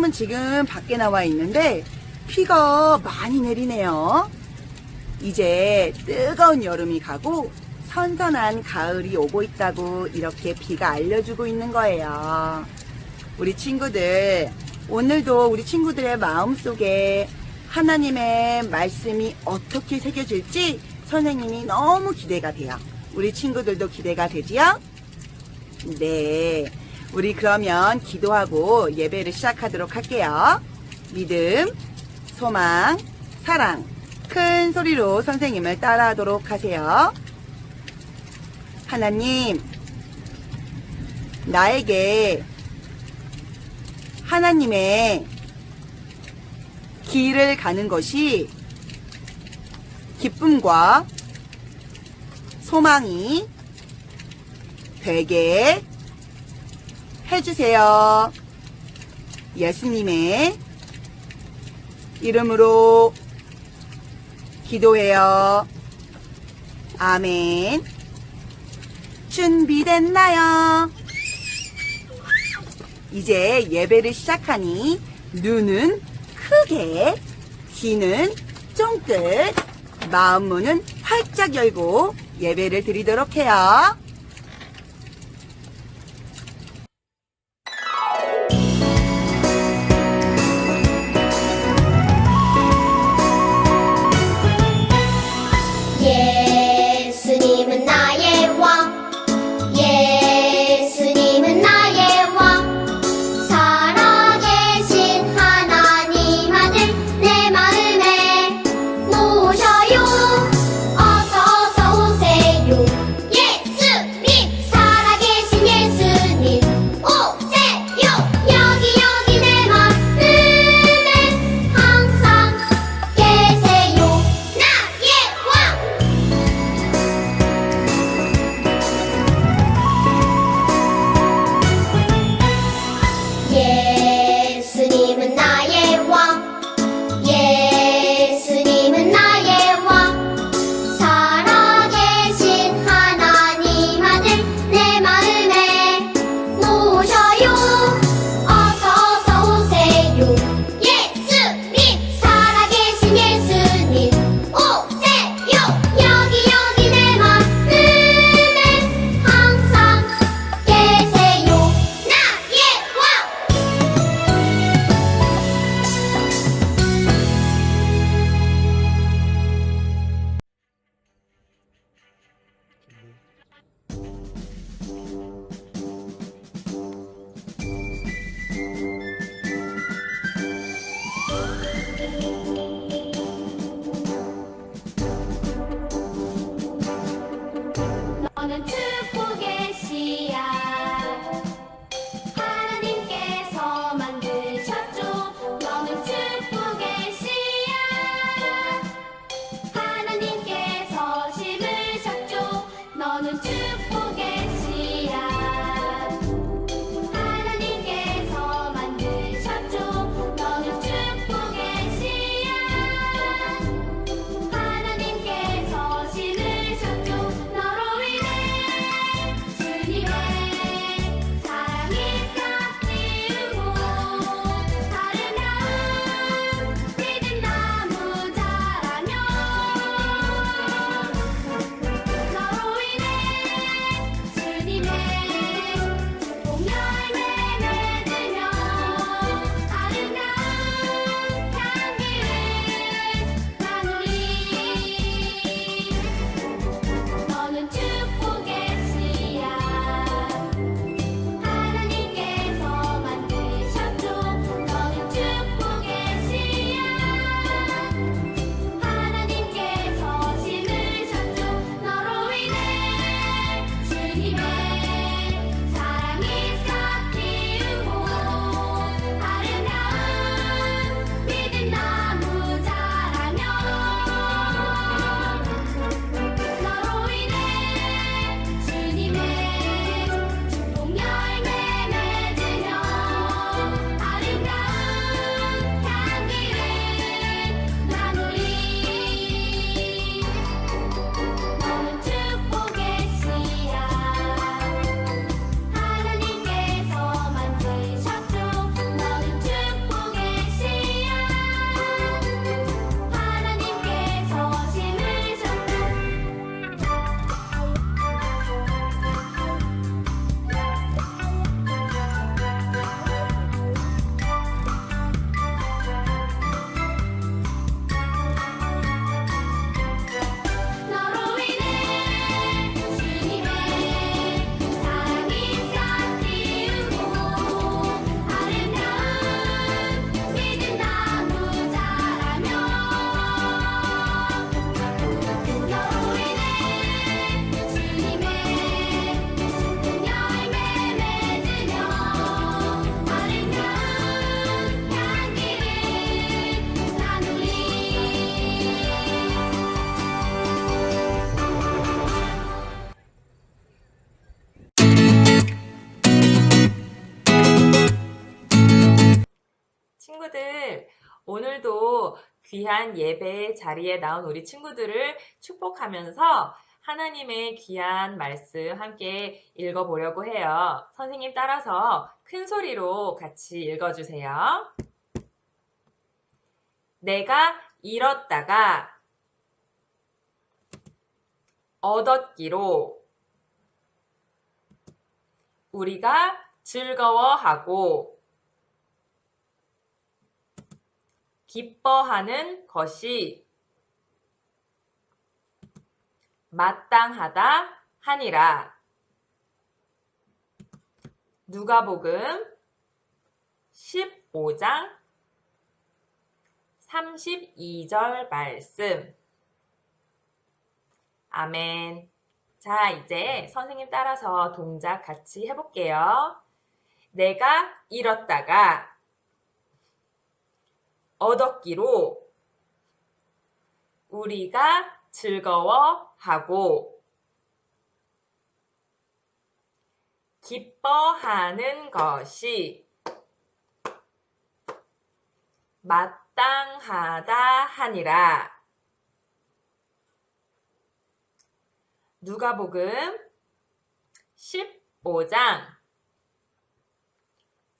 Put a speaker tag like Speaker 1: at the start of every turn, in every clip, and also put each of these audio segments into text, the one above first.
Speaker 1: 선생님은 지금 밖에 나와 있는데, 비가 많이 내리네요. 이제 뜨거운 여름이 가고, 선선한 가을이 오고 있다고 이렇게 비가 알려주고 있는 거예요. 우리 친구들, 오늘도 우리 친구들의 마음 속에 하나님의 말씀이 어떻게 새겨질지 선생님이 너무 기대가 돼요. 우리 친구들도 기대가 되지요? 네. 우리 그러면 기도하고 예배를 시작하도록 할게요. 믿음, 소망, 사랑. 큰 소리로 선생님을 따라하도록 하세요. 하나님, 나에게 하나님의 길을 가는 것이 기쁨과 소망이 되게 해주세요. 예수님의 이름으로 기도해요. 아멘. 준비됐나요? 이제 예배를 시작하니 눈은 크게, 귀는 쫑긋, 마음 문은 활짝 열고 예배를 드리도록 해요.
Speaker 2: 귀한 예배 자리에 나온 우리 친구들을 축복하면서 하나님의 귀한 말씀 함께 읽어보려고 해요. 선생님 따라서 큰 소리로 같이 읽어주세요. 내가 잃었다가 얻었기로 우리가 즐거워하고 기뻐하는 것이 마땅하다 하니라. 누가복음 15장 32절 말씀. 아멘. 자, 이제 선생님 따라서 동작 같이 해볼게요. 내가 잃었다가 얻었기로 우리가 즐거워하고 기뻐하는 것이 마땅하다 하니라. 누가복음 15장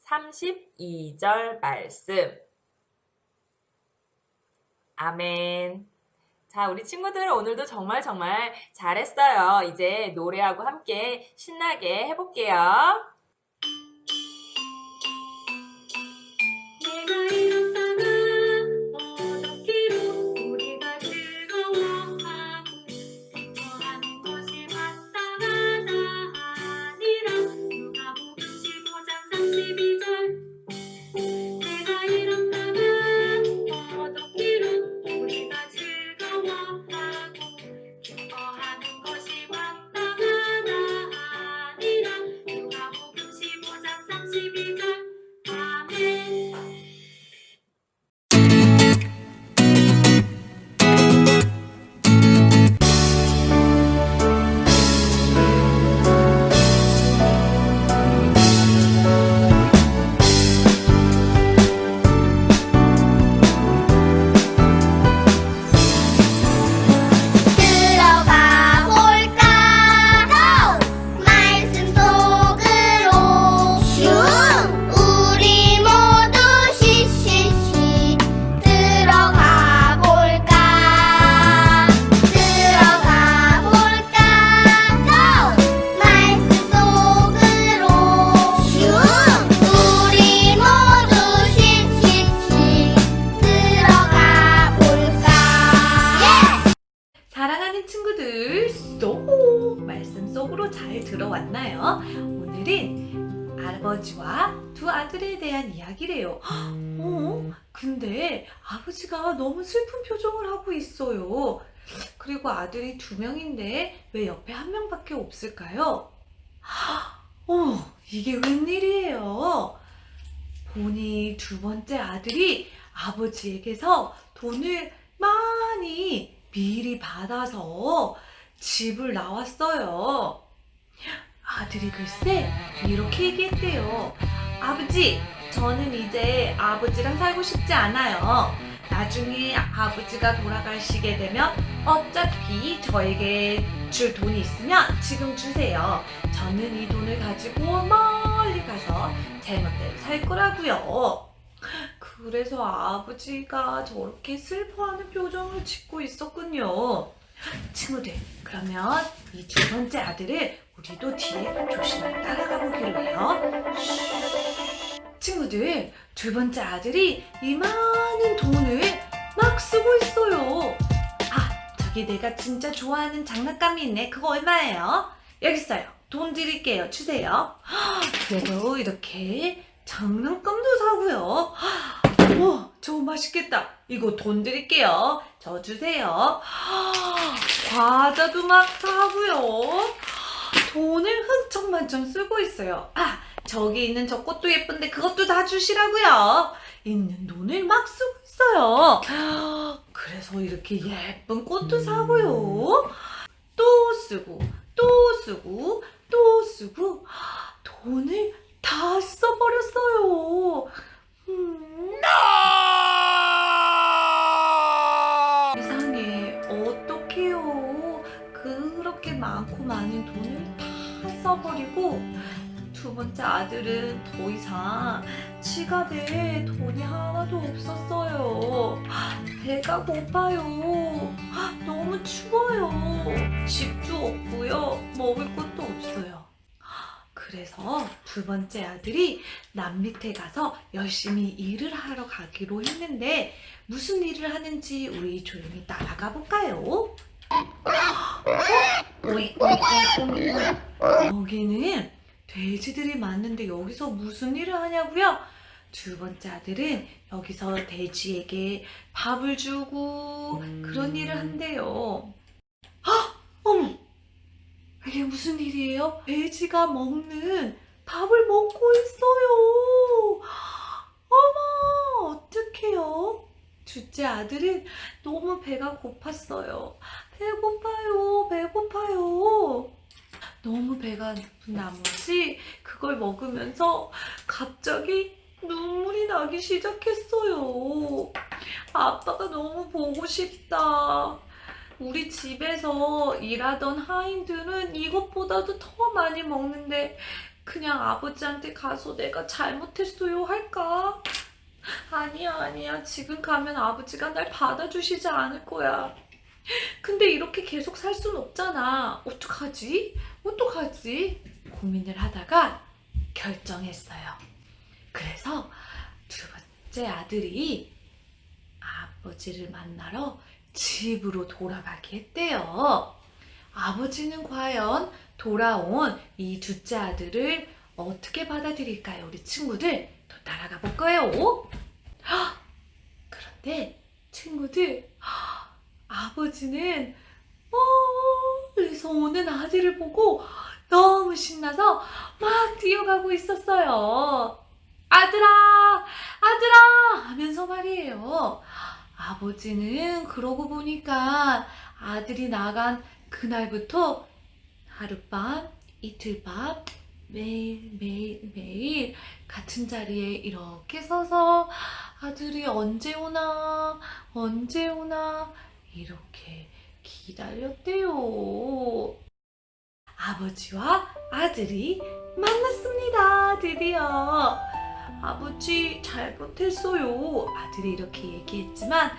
Speaker 2: 32절 말씀. 아멘. 자, 우리 친구들 오늘도 정말 정말 잘했어요. 이제 노래하고 함께 신나게 해볼게요.
Speaker 3: 아버지와 두 아들에 대한 이야기래요. 어? 근데 아버지가 너무 슬픈 표정을 하고 있어요. 그리고 아들이 두 명인데 왜 옆에 한 명밖에 없을까요? 어, 이게 웬일이에요? 보니 두 번째 아들이 아버지에게서 돈을 많이 미리 받아서 집을 나왔어요. 아들이 글쎄 이렇게 얘기했대요. 아버지, 저는 이제 아버지랑 살고 싶지 않아요. 나중에 아버지가 돌아가시게 되면 어차피 저에게 줄 돈이 있으면 지금 주세요. 저는 이 돈을 가지고 멀리 가서 제 멋대로 살 거라고요. 그래서 아버지가 저렇게 슬퍼하는 표정을 짓고 있었군요. 친구들, 그러면 이 두 번째 아들을 우리도 뒤에 조심히 따라가 보기로 해요. 쉬. 친구들, 두 번째 아들이 이 많은 돈을 막 쓰고 있어요. 아, 저기 내가 진짜 좋아하는 장난감이 있네. 그거 얼마예요? 여기 있어요. 돈 드릴게요. 주세요. 그래도 이렇게 장난감도 사고요. 와, 저거 맛있겠다. 이거 돈 드릴게요. 저 주세요. 과자도 막 사고요. 신경은 좀 쓰고 있어요. 아, 저기 있는 저 꽃도 예쁜데 그것도 다 주시라고요. 있는 돈을 막 쓰고 있어요. 그래서 이렇게 예쁜 꽃도 음. 사고요. 또 쓰고, 또 쓰고, 또 쓰고, 돈을 다 써버렸어요. 음. 이상해. 어떡해요. 그렇게 많고 많은 돈. 두 번째 아들은 더 이상 지갑에 돈이 하나도 없었어요. 배가 고파요. 너무 추워요. 집도 없고요. 먹을 것도 없어요. 그래서 두 번째 아들이 남 밑에 가서 열심히 일을 하러 가기로 했는데 무슨 일을 하는지 우리 조용히 따라가 볼까요? 오이, 오이, 오이, 오이, 오이. 여기는 돼지들이 많은데 여기서 무슨 일을 하냐고요? 두 번째 아들은 여기서 돼지에게 밥을 주고 그런 일을 한대요. 아, 어머, 이게 무슨 일이에요? 돼지가 먹는 밥을 먹고 있어요. 어머, 어떡해요? 둘째 아들은 너무 배가 고팠어요. 배고파요, 배고파요. 너무 배가 고픈 나머지 그걸 먹으면서 갑자기 눈물이 나기 시작했어요. 아빠가 너무 보고 싶다. 우리 집에서 일하던 하인들은 이것보다도 더 많이 먹는데 그냥 아버지한테 가서 내가 잘못했어요 할까? 아니야, 아니야. 지금 가면 아버지가 날 받아주시지 않을 거야. 근데 이렇게 계속 살 순 없잖아. 어떡하지? 어떡하지? 고민을 하다가 결정했어요. 그래서 두 번째 아들이 아버지를 만나러 집으로 돌아가게 했대요. 아버지는 과연 돌아온 이 둘째 아들을 어떻게 받아들일까요? 우리 친구들 또 따라가 볼 거예요. 헉! 그런데 친구들 헉! 아버지는 멀리서 오는 아들을 보고 너무 신나서 막 뛰어가고 있었어요. 아들아, 아들아 하면서 말이에요. 아버지는 그러고 보니까 아들이 나간 그날부터 하룻밤, 이틀밤, 매일, 매일, 매일 같은 자리에 이렇게 서서 아들이 언제 오나, 언제 오나, 이렇게 기다렸대요. 아버지와 아들이 만났습니다. 드디어. 아버지 잘못했어요. 아들이 이렇게 얘기했지만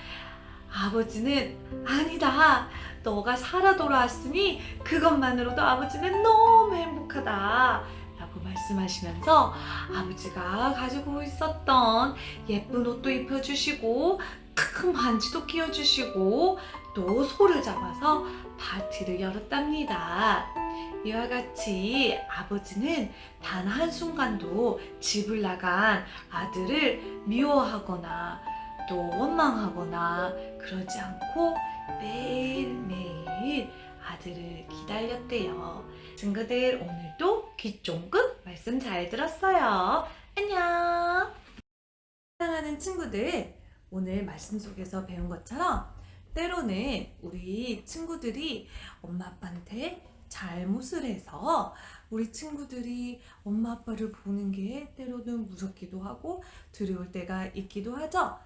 Speaker 3: 아버지는 아니다. 너가 살아 돌아왔으니 그것만으로도 아버지는 너무 행복하다. 라고 말씀하시면서 아버지가 가지고 있었던 예쁜 옷도 입혀주시고 큰 반지도 끼워주시고 또 소를 잡아서 파티를 열었답니다. 이와 같이 아버지는 단 한순간도 집을 나간 아들을 미워하거나 또 원망하거나 그러지 않고 매일매일 아들을 기다렸대요. 친구들 오늘도 귀 쫑긋 말씀 잘 들었어요. 안녕! 사랑하는 친구들 오늘 말씀 속에서 배운 것처럼 때로는 우리 친구들이 엄마 아빠한테 잘못을 해서 우리 친구들이 엄마 아빠를 보는 게 때로는 무섭기도 하고 두려울 때가 있기도 하죠.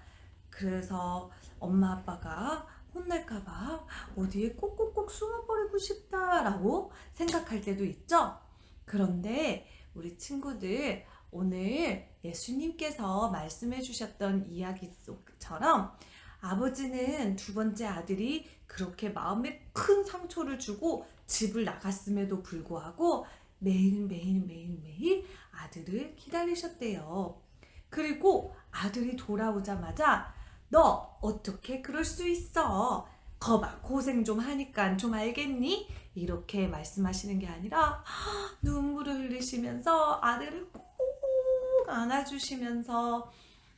Speaker 3: 그래서 엄마 아빠가 혼날까봐 어디에 꼭꼭꼭 숨어버리고 싶다라고 생각할 때도 있죠. 그런데 우리 친구들 오늘 예수님께서 말씀해 주셨던 이야기 속처럼 아버지는 두 번째 아들이 그렇게 마음에 큰 상처를 주고 집을 나갔음에도 불구하고 매일매일 매일매일 아들을 기다리셨대요. 그리고 아들이 돌아오자마자 너 어떻게 그럴 수 있어? 거봐 고생 좀 하니까 좀 알겠니? 이렇게 말씀하시는 게 아니라 눈물을 흘리시면서 아들을 꼭 안아주시면서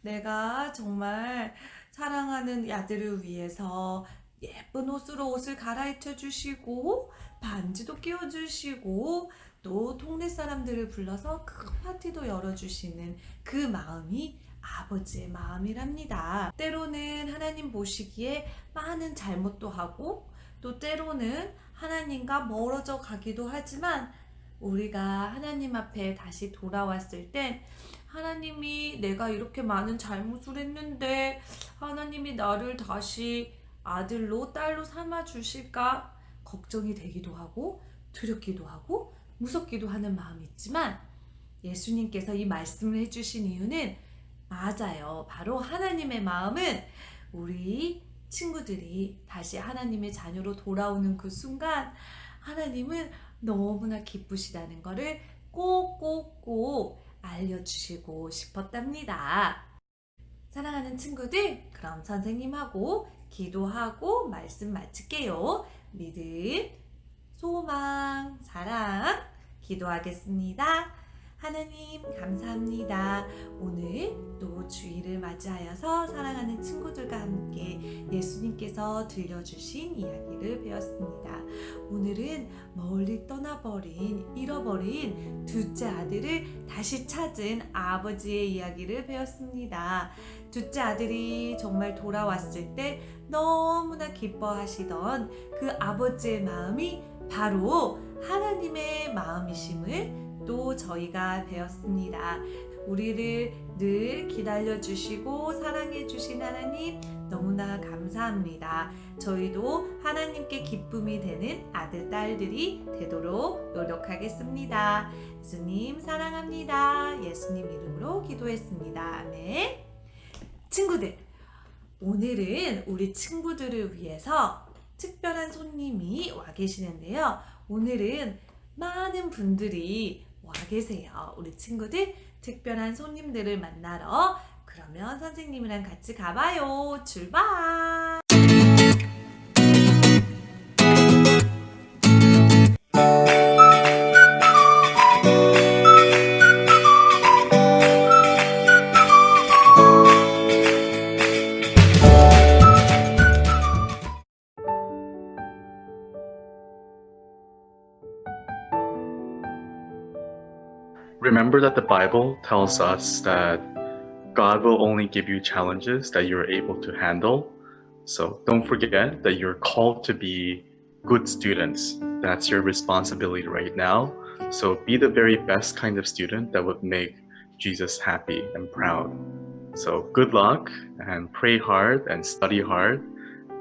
Speaker 3: 내가 정말 사랑하는 아들을 위해서 예쁜 옷으로 옷을 갈아입혀 주시고 반지도 끼워 주시고 또 동네 사람들을 불러서 큰 파티도 열어 주시는 그 마음이 아버지의 마음이랍니다. 때로는 하나님 보시기에 많은 잘못도 하고 또 때로는 하나님과 멀어져 가기도 하지만 우리가 하나님 앞에 다시 돌아왔을 땐 하나님이 내가 이렇게 많은 잘못을 했는데 하나님이 나를 다시 아들로 딸로 삼아 주실까 걱정이 되기도 하고 두렵기도 하고 무섭기도 하는 마음이 있지만 예수님께서 이 말씀을 해주신 이유는 맞아요. 바로 하나님의 마음은 우리 친구들이 다시 하나님의 자녀로 돌아오는 그 순간 하나님은 너무나 기쁘시다는 것을 꼭꼭꼭 알려주시고 싶었답니다. 사랑하는 친구들, 그럼 선생님하고 기도하고 말씀 마칠게요. 믿음, 소망, 사랑, 기도하겠습니다. 하나님, 감사합니다. 오늘 또 주일을 맞이하여서 사랑하는 친구들과 함께 예수님께서 들려주신 이야기를 배웠습니다. 오늘은 멀리 떠나버린, 잃어버린 둘째 아들을 다시 찾은 아버지의 이야기를 배웠습니다. 둘째 아들이 정말 돌아왔을 때 너무나 기뻐하시던 그 아버지의 마음이 바로 하나님의 마음이심을 또 저희가 배웠습니다. 우리를 늘 기다려 주시고 사랑해 주신 하나님 너무나 감사합니다. 저희도 하나님께 기쁨이 되는 아들, 딸들이 되도록 노력하겠습니다. 예수님 사랑합니다. 예수님 이름으로 기도했습니다. 아멘. 친구들, 오늘은 우리 친구들을 위해서 특별한 손님이 와 계시는데요. 오늘은 많은 분들이 와 계세요. 우리 친구들 특별한 손님들을 만나러 그러면 선생님이랑 같이 가봐요. 출발!
Speaker 4: Remember that the Bible tells us that God will only give you challenges that you're able to handle. So don't forget that you're called to be good students. That's your responsibility right now. So be the very best kind of student that would make Jesus happy and proud. So good luck and pray hard and study hard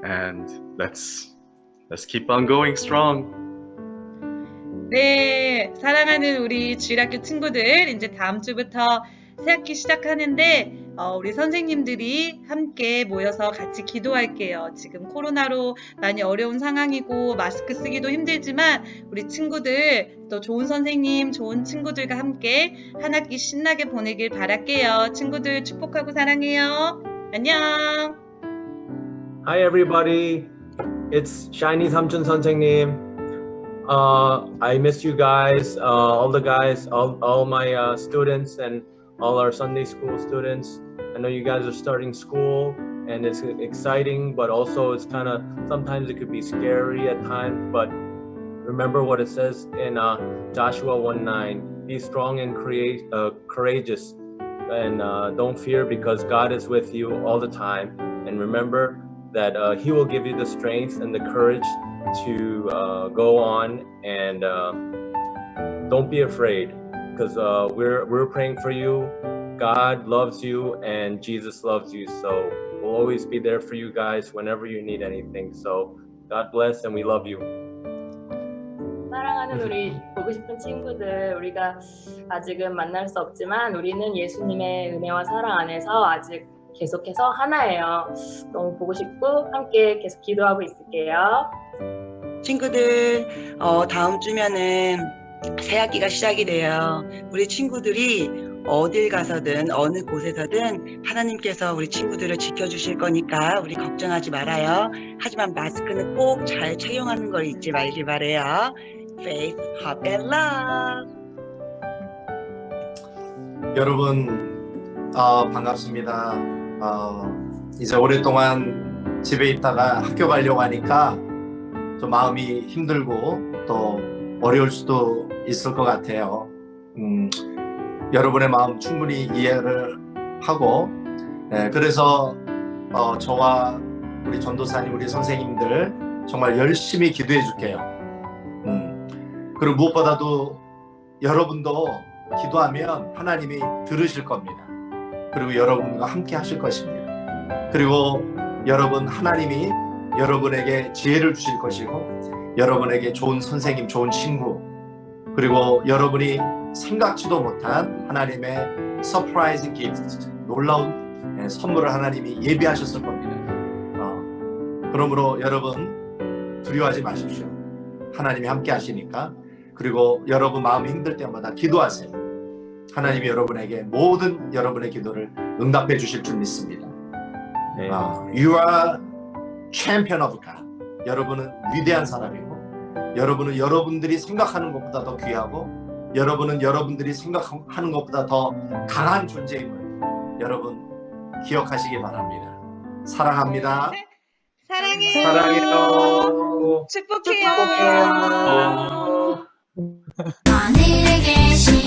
Speaker 4: and let's let's keep on going strong.
Speaker 5: 네, 사랑하는 우리 주일학교 친구들, 이제 다음 주부터 새학기 시작하는데, 어, 우리 선생님들이 함께 모여서 같이 기도할게요. 지금 코로나로 많이 어려운 상황이고, 마스크 쓰기도 힘들지만, 우리 친구들, 또 좋은 선생님, 좋은 친구들과 함께 한 학기 신나게 보내길 바랄게요. 친구들 축복하고 사랑해요. 안녕!
Speaker 6: Hi everybody, it's Shiny Samchun 선생님. Uh, I miss you guys, uh, all the guys, all, all my uh, students and all our Sunday school students. I know you guys are starting school and it's exciting, but also it's kind of, sometimes it could be scary at times, but remember what it says in uh, Joshua 1:9. Be strong and create, uh, courageous and uh, don't fear because God is with you all the time. And remember, that He will give you the strength and the courage to uh, go on and uh, don't be afraid because uh, we're we're praying for you. God loves you and Jesus loves you. So we'll always be there for you guys whenever you need anything. So God bless and we love you.
Speaker 2: 사랑하는 우리 보고 싶은 친구들, 우리가 아직은 만날 수 없지만 우리는 예수님의 은혜와 사랑 안에서 아직 계속해서 하나예요. 너무 보고 싶고 함께 계속 기도하고 있을게요.
Speaker 1: 친구들, 어, 다음 주면은 새 학기가 시작이 돼요. 우리 친구들이 어딜 가서든 어느 곳에서든 하나님께서 우리 친구들을 지켜주실 거니까 우리 걱정하지 말아요. 하지만 마스크는 꼭 잘 착용하는 걸 잊지 말길 바래요. Faith, hope, and love.
Speaker 7: 여러분 어, 반갑습니다. 어, 이제 오랫동안 집에 있다가 학교 가려고 하니까 좀 마음이 힘들고 또 어려울 수도 있을 것 같아요. 음, 여러분의 마음 충분히 이해를 하고 예, 그래서 어, 저와 우리 전도사님 우리 선생님들 정말 열심히 기도해 줄게요. 음, 그리고 무엇보다도 여러분도 기도하면 하나님이 들으실 겁니다. 그리고 여러분과 함께 하실 것입니다. 그리고 여러분 하나님이 여러분에게 지혜를 주실 것이고 여러분에게 좋은 선생님, 좋은 친구 그리고 여러분이 생각지도 못한 하나님의 서프라이징 기프트, 놀라운 예, 선물을 하나님이 예비하셨을 겁니다. 어, 그러므로 여러분 두려워하지 마십시오. 하나님이 함께 하시니까 그리고 여러분 마음이 힘들 때마다 기도하세요. 하나님이 여러분에게 모든 여러분의 기도를 응답해 주실 줄 믿습니다.
Speaker 6: 네.
Speaker 7: 아, you are champion of God. 여러분은 위대한 사람이고 여러분은 여러분들이 생각하는 것보다 더 귀하고 여러분은 여러분들이 생각하는 것보다 더 강한 존재임을 여러분 기억하시기 바랍니다. 사랑합니다.
Speaker 5: 사랑해요.
Speaker 6: 사랑해요.
Speaker 5: 축복해요.
Speaker 8: 하늘에 계신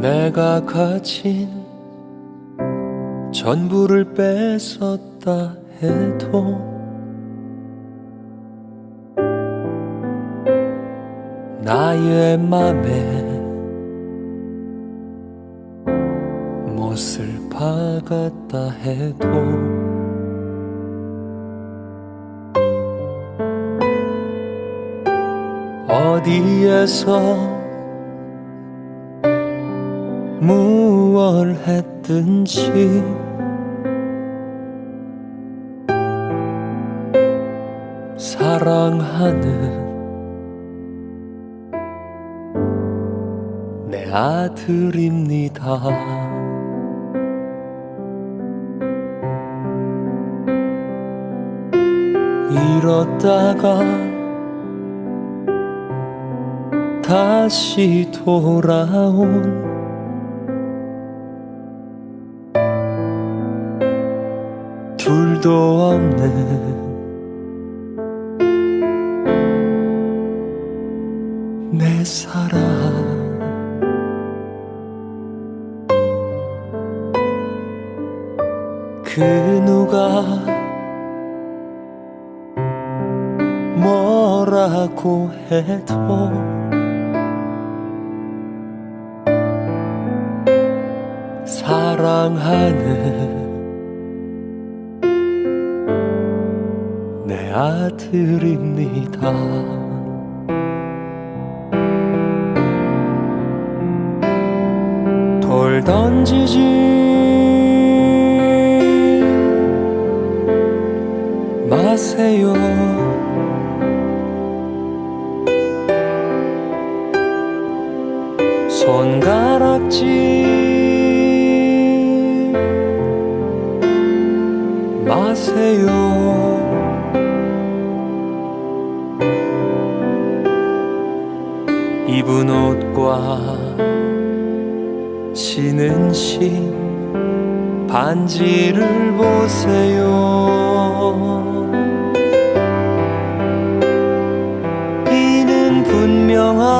Speaker 9: 내가 가진 전부를 뺏었다 해도 나의 맘에 못을 박았다 해도 어디에서 무얼 했든지 사랑하는 내 아들입니다. 잃었다가 다시 돌아온 둘도 없는 내 사랑. 그 누가 뭐라고 해도 사랑하는 내 아들입니다. 돌 던지지 마세요. 신 반지를 보세요. 이는 분명한